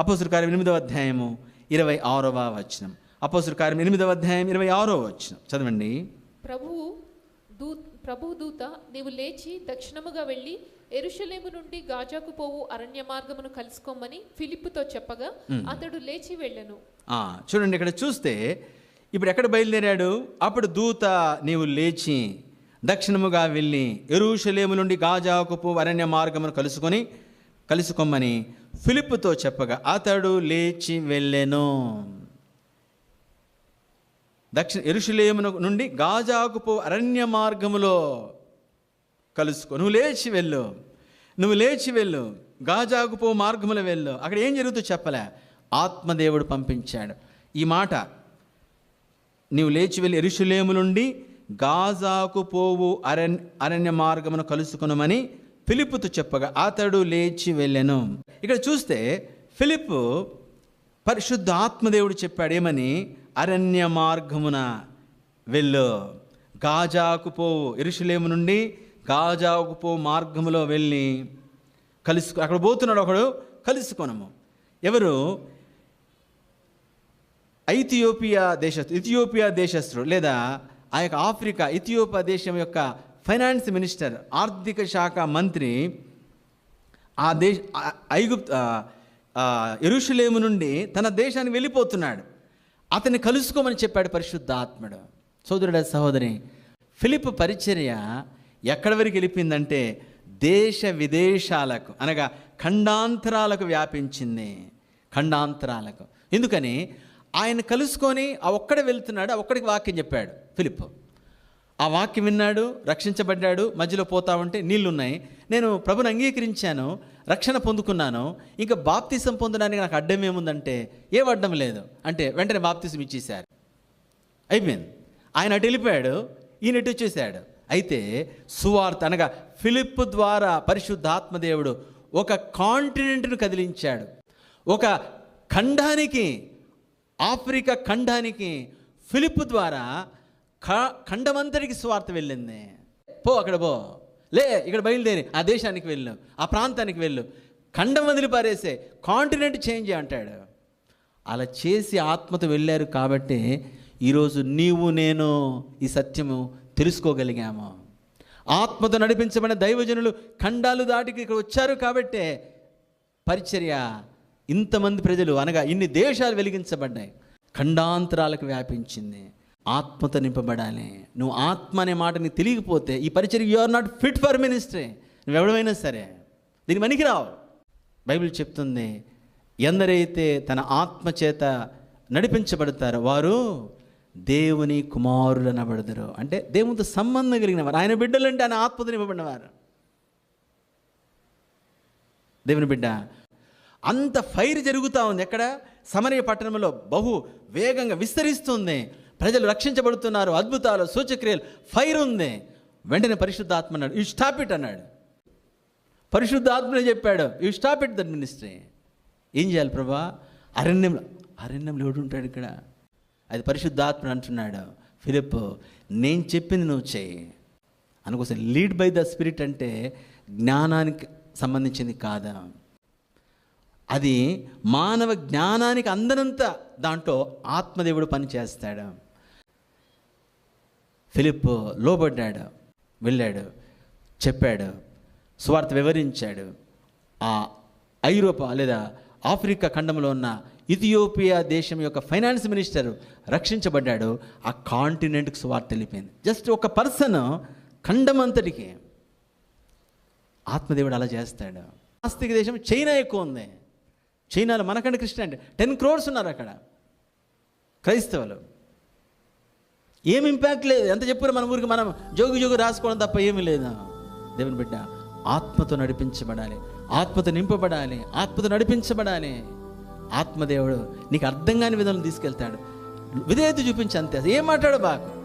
అపోసుల కార్యం ఎనిమిదవ అధ్యాయము ఇరవై ఆరవ వచనం. అపోసుల కార్యం ఎనిమిదవ అధ్యాయం ఇరవై ఆరవ వచనం. చదవండి. ప్రభువు దూ ప్రభు దూత నీవు లేచి దక్షిణముగా వెళ్ళి ఎరుషలేము నుండి గాజాకు పోవు అరణ్య మార్గమును కలుసుకోమని ఫిలిప్పుతో చెప్పగా అతడు లేచి వెళ్ళెను. ఆ, చూడండి ఇక్కడ చూస్తే ఇప్పుడు ఎక్కడ బయలుదేరాడు? అప్పుడు దూత నీవు లేచి దక్షిణముగా వెళ్ళి ఎరుషలేము నుండి గాజాకుపు అరణ్య మార్గమును కలుసుకొని కలుసుకోమని ఫిలిప్పుతో చెప్పగా అతడు లేచి వెళ్ళెను. దక్షిణ ఎరుషులేము నుండి గాజాకుపు అరణ్య మార్గములో కలుసుకో నువ్వు లేచి వెళ్ళు. నువ్వు లేచి వెళ్ళు. గాజాకుపో మార్గములో వెళ్ళు. అక్కడ ఏం జరుగుతుందో చెప్పలే. ఆత్మదేవుడు పంపించాడు. ఈ మాట నీవు లేచి వెళ్ళి ఎరుషులేము నుండి గాజాకు పోవు అరణ్ అరణ్య మార్గమును కలుసుకునమని ఫిలిప్పుతో చెప్పగా అతడు లేచి వెళ్ళాను. ఇక్కడ చూస్తే ఫిలిప్పు పరిశుద్ధ ఆత్మదేవుడు చెప్పాడేమని అరణ్య మార్గమున వెళ్ళు. గాజాకు పోవు. ఎరుషులేము నుండి గాజాకు పో మార్గములో వెళ్ళి కలుసు అక్కడ పోతున్నాడు ఒకడు కలుసుకొనము. ఎవరు? ఐథియోపియా దేశ ఇథియోపియా దేశస్థుడు లేదా ఆ యొక్క ఆఫ్రికా ఇథియోపియా దేశం యొక్క ఫైనాన్స్ మినిస్టర్ ఆర్థిక శాఖ మంత్రి ఆ దేశ ఐగుప్త ఎరుషులేము నుండి తన దేశానికి వెళ్ళిపోతున్నాడు. అతన్ని కలుసుకోమని చెప్పాడు పరిశుద్ధ ఆత్మడు సోదరుడ సహోదరి ఫిలిప్ పరిచర్య ఎక్కడి వరకు వెళ్ళిపోయిందంటే దేశ విదేశాలకు అనగా ఖండాంతరాలకు వ్యాపించింది. ఖండాంతరాలకు. ఎందుకని? ఆయన కలుసుకొని ఆ ఒక్కడే వెళ్తున్నాడు ఆ ఒక్కడికి వాక్యం చెప్పాడు ఫిలిప్ ఆ వాక్యం విన్నాడు రక్షించబడ్డాడు మధ్యలో పోతా ఉంటే నీళ్ళున్నాయి. నేను ప్రభుని అంగీకరించాను రక్షణ పొందుకున్నాను. ఇంకా బాప్తిసం పొందడానికి నాకు అడ్డం ఏముందంటే ఏ అడ్డం లేదు. అంటే వెంటనే బాప్తిసం ఇచ్చేశారు. అయిపోయింది. ఆయన అటు వెళ్ళిపోయాడు ఈయన ఇటు వచ్చేసాడు. అయితే సువార్త అనగా ఫిలిప్ ద్వారా పరిశుద్ధాత్మదేవుడు ఒక కాంటినెంట్ను కదిలించాడు. ఒక ఖండానికి ఆఫ్రికా ఖండానికి ఫిలిప్ ద్వారా ఖ స్వార్థ వెళ్ళింది. పో అక్కడ పో. లే ఇక్కడ బయలుదేరి. ఆ దేశానికి వెళ్ళు. ఆ ప్రాంతానికి వెళ్ళు. ఖండం వదిలి పారేసే. కాంటినెంట్ చేంజ్ అంటాడు. అలా చేసి ఆత్మతో వెళ్ళారు కాబట్టి ఈరోజు నీవు నేను ఈ సత్యము తెలుసుకోగలిగాము. ఆత్మతో నడిపించబడిన దైవజనులు ఖండాలు దాటికి ఇక్కడ వచ్చారు కాబట్టే పరిచర్య ఇంతమంది ప్రజలు అనగా ఇన్ని దేశాలు వెలిగించబడ్డాయి. ఖండాంతరాలకు వ్యాపించింది. ఆత్మతో నింపబడాలి. నువ్వు ఆత్మ అనే మాటని తెలియకపోతే ఈ పరిచయం you are not fit for ministry నువ్వు ఎవడమైనా సరే దీనికి పనికి రావు బైబిల్ చెప్తుంది ఎందరైతే తన ఆత్మ చేత నడిపించబడతారో వారు దేవుని కుమారులు అనబడతారు అంటే దేవునితో సంబంధం కలిగిన వారు ఆయన బిడ్డలంటే ఆయన ఆత్మతో నింపబడినవారు. దేవుని బిడ్డ అంత ఫైర్ జరుగుతూ ఉంది. ఎక్కడ? సమరయ పట్టణంలో బహు వేగంగా విస్తరిస్తుంది. ప్రజలు రక్షించబడుతున్నారు. అద్భుతాలు సూచక్రియలు. ఫైర్ ఉంది. వెంటనే పరిశుద్ధాత్మ అన్నాడు. యూ స్టాప్ ఇట్ అన్నాడు. పరిశుద్ధాత్మనే చెప్పాడు. You stop it that ministry. ఏం చేయాలి ప్రభా? అరణ్యంలో అరణ్యంలో ఎవడు ఉంటాడు ఇక్కడ? అది పరిశుద్ధాత్మ అంటున్నాడు. ఫిలిప్ నేను చెప్పింది నువ్వు చేయి అనుకోసం లీడ్ బై ద స్పిరిట్ అంటే జ్ఞానానికి సంబంధించింది కాదా? అది మానవ జ్ఞానానికి అందనంత దాంట్లో ఆత్మదేవుడు పని చేస్తాడు ఫిలిప్ లోబడ్డాడు వెళ్ళాడు చెప్పాడు స్వార్థ వివరించాడు. ఆ ఐరోపా లేదా ఆఫ్రికా ఖండంలో ఉన్న ఇథియోపియా దేశం యొక్క ఫైనాన్స్ మినిస్టర్ రక్షించబడ్డాడు. ఆ కాంటినెంట్కి స్వార్థ వెళ్ళిపోయింది జస్ట్ ఒక పర్సన్ ఖండమంతటికి. ఆత్మదేవుడు అలా చేస్తాడు. ఆస్తిక దేశం చైనా ఎక్కువ ఉంది. చైనాలో మనకంటే క్రిస్టియన్ టెన్ క్రోర్స్ ఉన్నారు అక్కడ. క్రైస్తవులు. ఏం ఇంపాక్ట్ లేదు. ఎంత చెప్పారు మన ఊరికి మనం జోగు జోగు రాసుకోవడం తప్ప ఏమీ లేదు. దేవుని బిడ్డ ఆత్మతో నడిపించబడాలి. ఆత్మతో నింపబడాలి. ఆత్మతో నడిపించబడాలి. ఆత్మదేవుడు నీకు అర్థం కాని విధంలో తీసుకెళ్తాడు. విధేయత చూపించి అంతే. ఏం మాట్లాడు బాకు